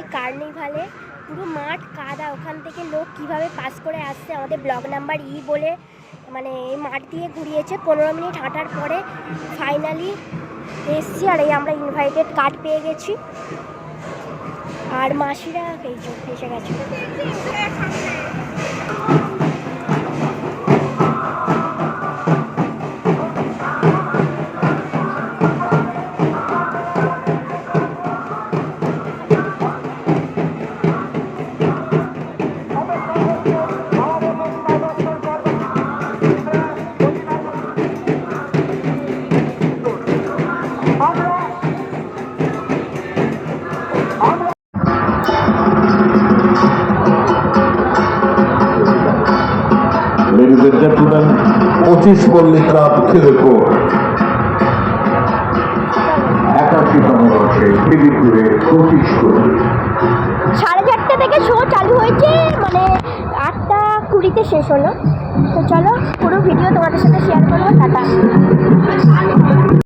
এসেছি কার্নিভালে। পুরো মাঠ কাদা। ওখান থেকে লোক কীভাবে পাস করে আসছে, আমাদের ব্লক নাম্বার ই বলে মানে মাঠ দিয়ে ঘুরিয়েছে। পনেরো মিনিট হাঁটার পরে ফাইনালি এসছি আর এই আমরা ইনভাইটেড কার্ড পেয়ে গেছি। আর মাসিরা এই এসে গেছে। Ladies and gentlemen, পঁচিশ মল্লিকা খেলে কোর্ট একাশিতম বর্ষে ত্রিপুরে পঁচিশ পল্লী সাড়ে চারটে থেকে শো চালু হয়েছে মানে আটটা কুড়িতে শেষ হলো। তো চলো পুরো ভিডিও তোমাদের সাথে শেয়ার করব টাটা।